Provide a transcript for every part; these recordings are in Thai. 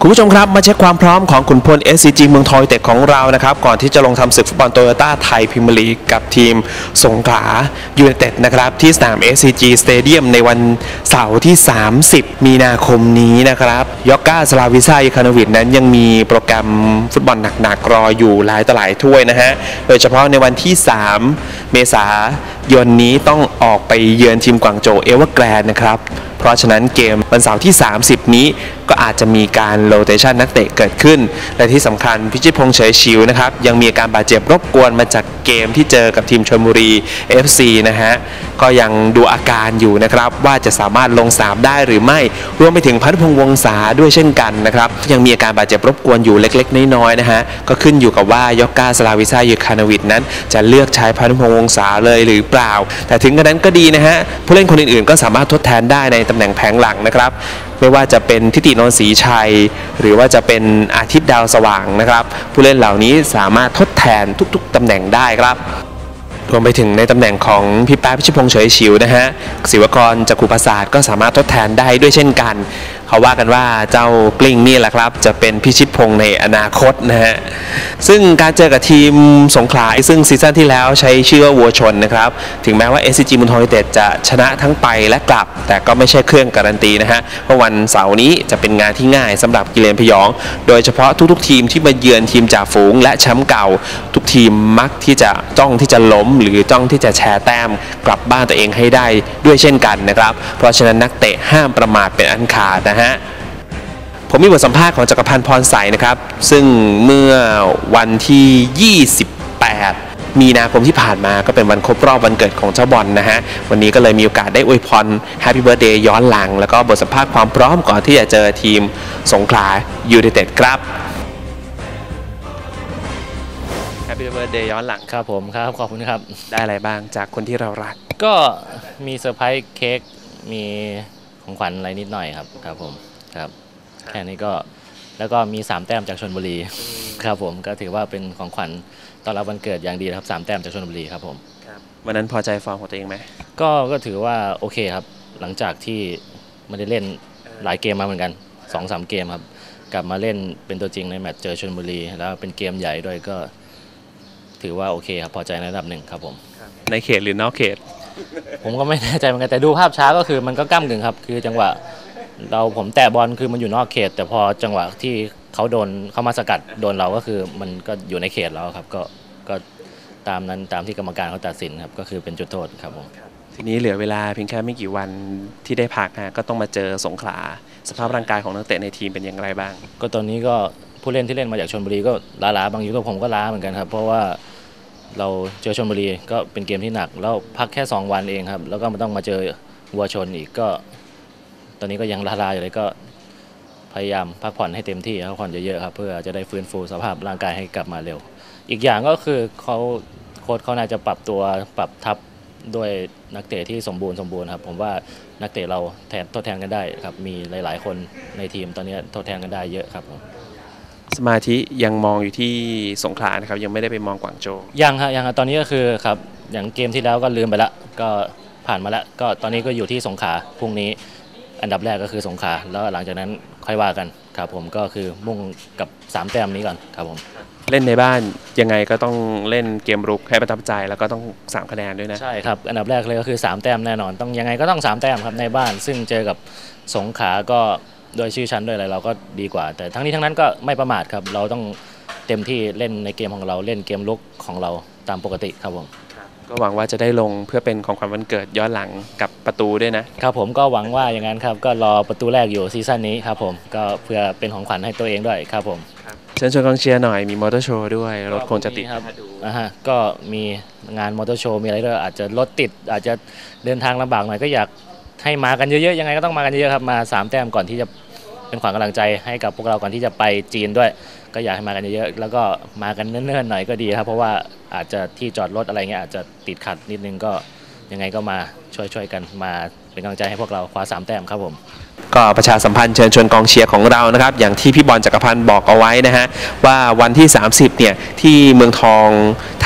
คุณผู้ชมครับ มาเช็คความพร้อมของขุนพล SCG เมืองทอยเต็กของเรานะครับ ก่อนที่จะลงทำศึกฟุตบอลโตโยต้าไทยพรีเมียร์ลีกกับทีมสงขลายูไนเต็ดนะครับ ที่สนาม SCG Stadium ในวันเสาร์ที่ 30 มีนาคมนี้นะครับยอกก้าสลาวิซาอิคานวิดนั้นยังมีโปรแกรมฟุตบอลหนักๆรออยู่หลายต่อหลายถ้วยนะฮะ โดยเฉพาะในวันที่ 3 เมษา ยนนี้ต้องออกไปเยือนทีมกวางโจเอเวอร์แกรนด์นะครับ เพราะฉะนั้นเกมวันเสาร์ที่ 30 นี้ก็อาจจะมีการโรเตชันนักเตะเกิดขึ้น และที่สำคัญพิชิตพงษ์เฉยชิวนะครับ ยังมีอาการบาดเจ็บรบกวนมาจากเกมที่เจอกับทีมชลบุรี FC นะฮะ ก็ยังดูอาการอยู่นะครับ ว่าจะสามารถลงสนามได้หรือไม่ รวมไปถึงพันพงษ์วงศาด้วยเช่นกันนะครับ ยังมีอาการบาดเจ็บรบกวนอยู่เล็กๆ น้อยๆนะฮะ ก็ขึ้นอยู่กับว่ายอกกาสลาวิซายูคานาวิดนั้น จะเลือกใช้พันพงษ์วงศาเลยหรือเปล่าแต่ถึงกระนั้นก็ดีนะฮะผู้เล่นคนอื่นๆ ก็สามารถทดแทนได้ในตำแหน่งแผงหลังนะครับ ไม่ว่าจะเป็นทิตินนท์ศรีชัย หรือว่าจะเป็นอาทิตย์ดาวสว่างนะครับ ผู้เล่นเหล่านี้สามารถทดแทนทุกๆตำแหน่งได้ครับ รวมไปถึงในตำแหน่งของพี่แป๊บพิชิตพงษ์เฉยชิวนะฮะศิวกรจักรุประสาทก็สามารถทดแทนได้ด้วยเช่นกัน เขาว่ากันว่าเจ้ากลิ้งนี่แหละครับ จะเป็นพิชิตพงษ์ในอนาคตนะฮะซึ่งการเจอกับทีมสงขลาซึ่งซีซั่นที่แล้วใช้ชื่อว่าวัวชนนะครับ ถึงแม้ว่า SCG มุนทองยูไนเต็ดจะชนะทั้งไปและกลับ แต่ก็ไม่ใช่เครื่องการันตีนะฮะเพราะวันเสาร์นี้จะเป็นงานที่ง่ายสำหรับกิเลนพยอง โดยเฉพาะทุกๆ ทีมที่มาเยือนทีมจ่าฝูงและแชมป์เก่า ทุกทีมมักที่จะจ้องที่จะล้มหรือจ้องที่จะแชร์แต้มกลับบ้านตัวเองให้ได้ด้วยเช่นกันนะครับ เพราะฉะนั้นนักเตะห้ามประมาทเป็นอันขาดนะฮะผมมีบทสัมภาษณ์ของจักรพันธ์พรใสนะครับ ซึ่งเมื่อวันที่ 28 มีนาคมที่ผ่านมาก็เป็นวันครบรอบวันเกิดของเจ้าบอลนะฮะ วันนี้ก็เลยมีโอกาสได้อวยพร Happy Birthday ย้อนหลัง แล้วก็บทสัมภาษณ์ความพร้อมก่อนที่จะเจอทีมสงขลายูไนเต็ดครับ Happy Birthday ย้อนหลัง ครับผมครับขอบคุณครับ ได้อะไรบ้างจากคนที่เรารัก ก็มีเซอร์ไพรส์เค้กมีของขวัญอะไรนิดหน่อยครับครับผมครับแค่นี้ก็แล้วก็มีสามแต้มจากชนบุรีครับผมก็ถือว่าเป็นของขวัญต้อนรับวันเกิดอย่างดีนะครับสามแต้มจากชนบุรีครับผมวันนั้นพอใจฟอร์มของตัวเองไหมก็ก็ถือว่าโอเคครับ หลังจากที่ไม่ได้เล่นหลายเกมมาเหมือนกันสองสามเกมครับ กลับมาเล่นเป็นตัวจริงในแมตช์เจอชนบุรี แล้วเป็นเกมใหญ่ด้วยก็ ถือว่าโอเคครับพอใจในระดับหนึ่งครับผม ในเขตหรือนอกเขต ผมก็ไม่แน่ใจเหมือนกันแต่ดูภาพช้าก็คือมันก็ก้ากึ่งครับ คือจังหวะเราผมแตะบอลคือมันอยู่นอกเขต แต่พอจังหวะที่เขาโดนเข้ามาสกัดโดนเราก็คือมันก็อยู่ในเขตแล้วครับ ก็ก็ตามนั้นตามที่กรรมการเขาตัดสินครับก็คือเป็นจุดโทษครับผมทีนี้เหลือเวลาเพียงแค่ไม่กี่วันที่ได้พักฮะก็ต้องมาเจอสงขลาสภาพร่างกายของนักเตะในทีมเป็นอย่างไรบ้าง ก็ตอนนี้ก็ผู้เล่นที่เล่นมาจากชนบุรีก็ล้าๆบางยุคก็ผมก็ล้าเหมือนกันครับ เพราะว่า เราเจอชนบุรีก็เป็นเกมที่หนัก แล้วพักแค่ 2 วันเองครับ แล้วก็มาต้องมาเจอวัวชนอีกก็ ตอนนี้ก็ยังล้าอยู่เลยก็พยายามพักผ่อนให้เต็มที่พักผ่อนเยอะๆครับเพื่อจะได้ฟื้นฟูสภาพร่างกายให้กลับมาเร็ว อีกอย่างก็คือเขาโค้ชเขาน่าจะปรับตัวปรับทับด้วยนักเตะที่สมบูรณ์สมบูรณ์ครับ ผมว่านักเตะเราแทนทดแทนกันได้ครับมีหลาย ๆ คนในทีมตอนนี้ทดแทนกันได้เยอะครับผม สมาธิยังมองอยู่ที่สงขลานะครับ ยังไม่ได้ไปมองกวางโจวยังครับยังครับตอนนี้ก็คือครับอย่างเกมที่แล้วก็ลืมไปละก็ผ่านมาแล้วก็ตอนนี้ก็อยู่ที่สงขลาพรุ่งนี้อันดับแรกก็คือสงขลาแล้วหลังจากนั้นค่อยว่ากันครับผมก็คือมุ่งกับสามแต้มนี้ก่อนครับผมเล่นในบ้านยังไงก็ต้องเล่นเกมรุกให้ประทับใจแล้วก็ต้องสามคะแนนด้วยนะใช่ครับอันดับแรกเลยก็คือ 3 แต้มแน่นอน ต้องยังไงก็ต้อง 3 แต้มครับในบ้าน ซึ่งเจอกับสงขลาก็ โดยชื่อชั้นด้วยอะไรเราก็ดีกว่า แต่ทั้งนี้ทั้งนั้นก็ไม่ประมาทครับ เราต้องเต็มที่เล่นในเกมของเราเล่นเกมลุกของเราตามปกติครับผมก็หวังว่าจะได้ลงเพื่อเป็นของขวัญวันเกิดย้อนหลังกับประตูด้วยนะครับผมก็หวังว่าอย่างนั้นครับก็รอประตูแรกอยู่ซีซั่นนี้ครับผมก็เพื่อเป็นของขวัญให้ตัวเองด้วยครับผมเชิญชวนกองเชียร์หน่อยมีมอเตอร์โชว์ด้วยรถคงจะติดครับอ่าฮะก็มีงานมอเตอร์โชว์มีอะไรด้วยอาจจะรถติด อาจจะเดินทางลำบากหน่อยก็อยากให้มากันเยอะๆยังไงก็ต้องมากันเยอะๆครับมาสามแต้มก่อนที่จะ เป็นขวัญกำลังใจให้กับพวกเราก่อนที่จะไปจีนด้วย ก็อยากให้มากันเยอะๆแล้วก็มากันเนิ่นๆหน่อยก็ดีครับ เพราะว่าอาจจะที่จอดรถอะไรเงี้ยอาจจะติดขัดนิดนึงก็ยังไงก็มาช่วยๆกันมาเป็นกำลังใจให้พวกเราคว้าสามแต้มครับผมก็ประชาสัมพันธ์เชิญชวนกองเชียร์ของเรานะครับ อย่างที่พี่บอลจักรพันธ์บอกเอาไว้นะฮะว่าวันที่ 30 เนี่ย ที่เมืองทอง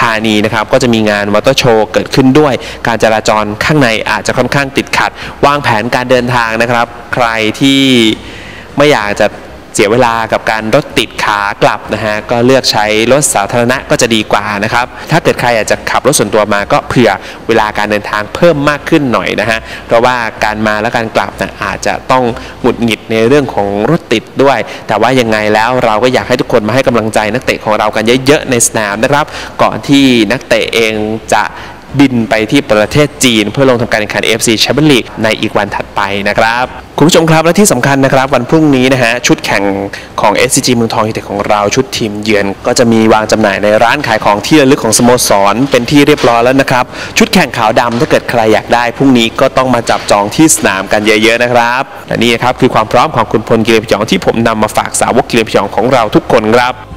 ธานีนะครับ ก็จะมีงานมอเตอร์โชว์เกิดขึ้นด้วย การจราจรข้างในอาจจะค่อนข้างติดขัด วางแผนการเดินทางนะครับ ใครที่ ไม่อยากจะเสียเวลากับการรถติดขากลับนะฮะก็เลือกใช้รถสาธารณะก็จะดีกว่านะครับ ถ้าเกิดใครอยากจะขับรถส่วนตัวมาก็เผื่อเวลาการเดินทางเพิ่มมากขึ้นหน่อยนะฮะเพราะว่าการมาและการกลับนะอาจจะต้องหงุดหงิดในเรื่องของรถติดด้วย แต่ว่ายังไงแล้วเราก็อยากให้ทุกคนมาให้กำลังใจนักเตะของเรากันเยอะๆในสนามนะครับ ก่อนที่นักเตะเองจะ บินไปที่ประเทศจีน เพื่อลงทำการแข่งขัน AFC Champions League ในอีกวันถัดไปนะครับคุณผู้ชมครับและที่สำคัญนะครับวันพรุ่งนี้นะฮะชุดแข่งของ SCG เมืองทองยูไนเต็ดของเราชุดทีมเยือน ก็จะมีวางจำหน่ายในร้านขายของที่ระลึกของสโมสร เป็นที่เรียบร้อยแล้วนะครับ ชุดแข่งขาวดำถ้าเกิดใครอยากได้พรุ่งนี้ก็ต้องมาจับจองที่สนามกันเยอะๆนะครับและนี่นครับคือความพร้อมของคุณพลกิเลนพยองที่ผมนำมาฝากสาวกกิเลนพยองของเราทุกคนครับ